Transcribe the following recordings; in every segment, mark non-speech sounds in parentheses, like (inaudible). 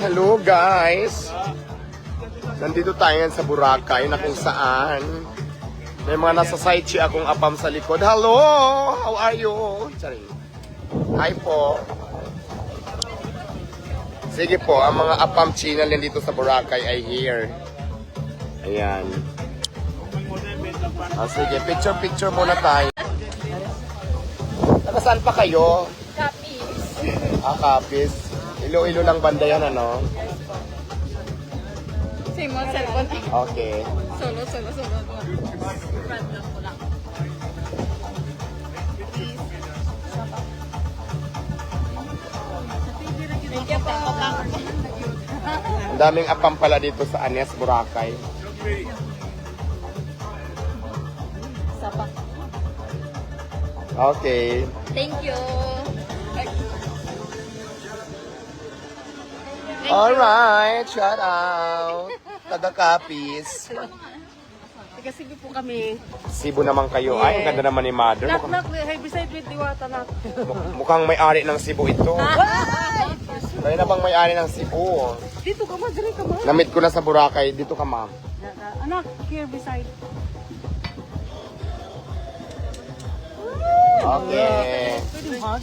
Hello guys! Nandito tayo ngayon sa Boracay na kung saan may mga nasa side chi akong apam sa likod. Hello! How are you? Sorry. Hi po. Sige po, ang mga apam channel yan dito sa Boracay ay here. Ayan. Ah, sige, picture-picture muna tayo. Taga saan pa kayo? Ah, Kapis. Ilo-ilo lang banda yan, ano? Same mo, cellphone. Okay. Solo, solo, solo. Random ko lang. Ang daming apam pala dito sa Anes, Boracay. Okay. Thank you. Alright, shout out. Taga Kapis. Taga sige po kami. Cebu naman kayo. Ay, ang ganda naman ni Mother. Nak, Mukhang, nak, hey, beside with Diwata, nak. mukhang may-ari ng Cebu ito. Kayo na bang may-ari ng Cebu? Dito ka ma, dali ka ma. Namit ko na sa Boracay. Dito ka, ma'am. Anak, here beside. Okay. Pwede mag.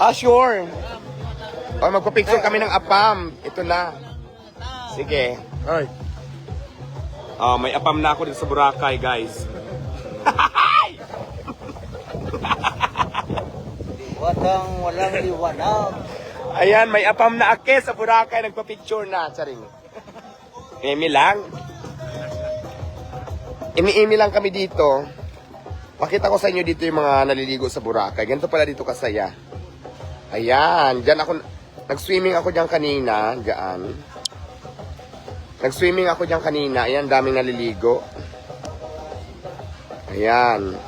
Ah, sure. O, magpa-picture kami ng apam. Ito na. Sige. Ay, Oh, may apam na ako dito sa Boracay, guys. watang walang liwanag. Ayan, may apam na ake sa Boracay. Nagpa-picture na. Charing. Emi lang. Imi-imi lang kami dito. Pakita ko sa inyo dito yung mga naliligo sa Boracay. Ganito pala dito kasaya. Ayan, dyan ako, nag-swimming ako dyan kanina, dyan. Nag-swimming ako dyan kanina, ayan, daming naliligo. Ayan.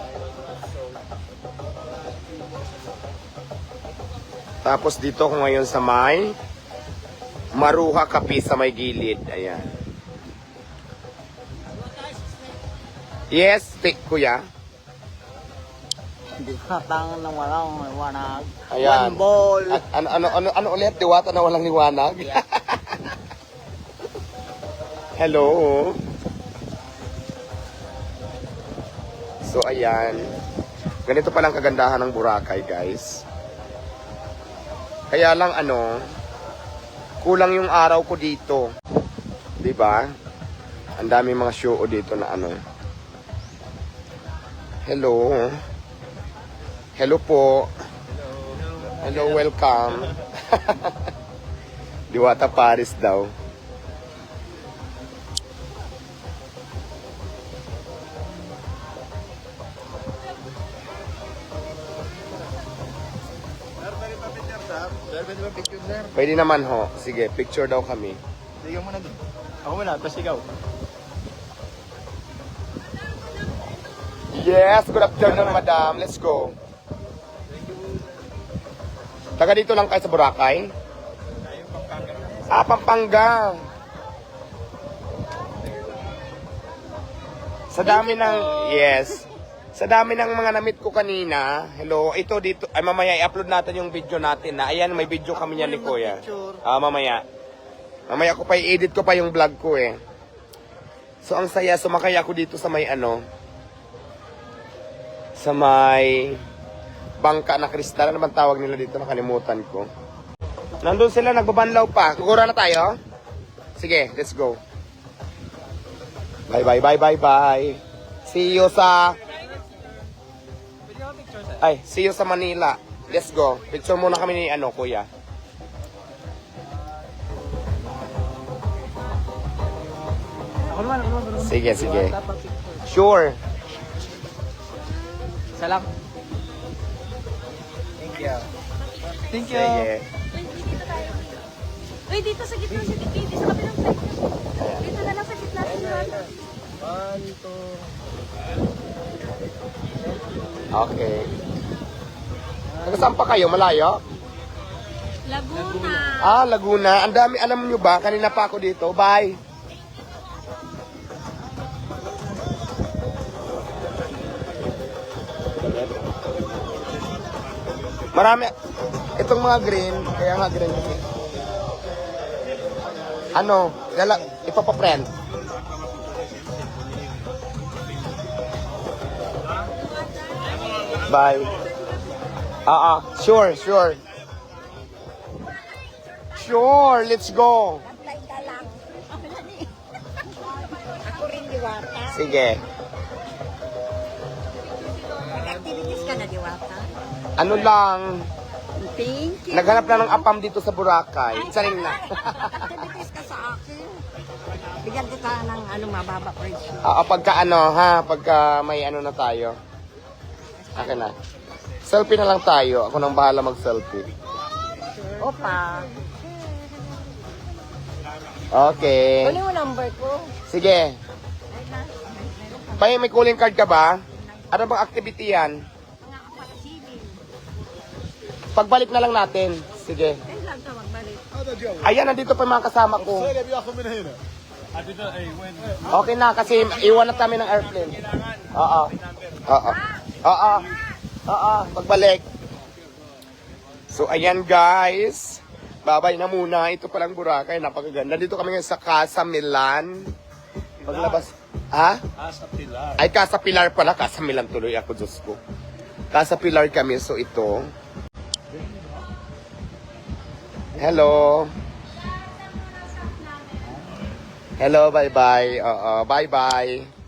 Tapos dito ako ngayon sa may Maruha Kapi sa may gilid. Ayan. Yes, tik kuya. Diwatang na walang liwanag. Ayan. One ball. At, ano, ano, ano, ano ulit? Diwata na walang liwanag? (laughs) Hello. So, ayan. Ganito palang kagandahan ng Boracay, guys. Kaya lang, ano, kulang yung araw ko dito. 'Di ba? Ang dami mga show dito na ano. Hello. Hello po. Hello, welcome. (laughs) Diwata Paris daw. Pwede naman ho. Sige, picture daw kami. Sige mo na. Ako muna, tapos ikaw. Yes, good afternoon, madam. Let's go. Taga dito lang kayo sa Boracay? Ah, Pampanga. Sa dami ng... Yes. Sa dami ng mga namit ko kanina, hello, ito dito, ay mamaya i-upload natin yung video natin na, ayan, may video kami niyan ni Kuya. Ah, mamaya. Mamaya ko pa i-edit ko pa yung vlog ko eh. So, ang saya, sumakay ako dito sa may ano, sa may bangka na kristal. Ano naman tawag nila dito? Nakalimutan ko. Nandun sila, nagbabanlaw pa. Kukura na tayo? Sige, let's go. Bye, bye, bye, bye, bye. See you sa... Ay, see you sa Manila. Let's go. Picture muna kami ni ano, kuya. Sige, sige. Sure. Thank you. Thank you. Sige. Uy, dito tayo. Uy, dito sa gitna si Tiki. Dito sa kabilang side niya. Dito na lang sa gitna si Joanna. One, two. Okay. Saan pa kayo? Malayo? Laguna. Ah, Laguna. Ang dami, alam nyo ba? Kanina pa ako dito. Bye. Marami. Itong mga green, kaya nga green kasi. Ano, lala, ipapaprend. Bye. Ah, ah, sure, sure. Sure, let's go. Sige. Nag-activities ka na diwata. Ano lang, Thank you. naghanap na ng apam dito sa Boracay. Saring na. Nag-activities ka sa akin. Bigyan kita ng ano, mababa presyo. Ah, pagka ano ha, pagka may ano na tayo. Akin na. Selfie na lang tayo. Ako nang bahala mag-selfie. Opa. Okay. Ano yung number ko? Sige. Bay, may calling card ka ba? Ano bang activity yan? Pagbalik na lang natin. Sige. Ayan, nandito pa yung mga kasama ko. Okay na, kasi iwan na kami ng airplane. Oo. Oo. Oo. Oo. Pagbalik. So, ayan guys. Babay na muna. Ito palang Boracay. Napakaganda. Dito kami ngayon sa Casa Milan. Paglabas. Ha? Casa Pilar. Ay, Casa Pilar pala. Casa Milan tuloy ako, Diyos ko. Casa Pilar kami. So, ito. Hello. Hello, bye-bye. Oo, bye-bye.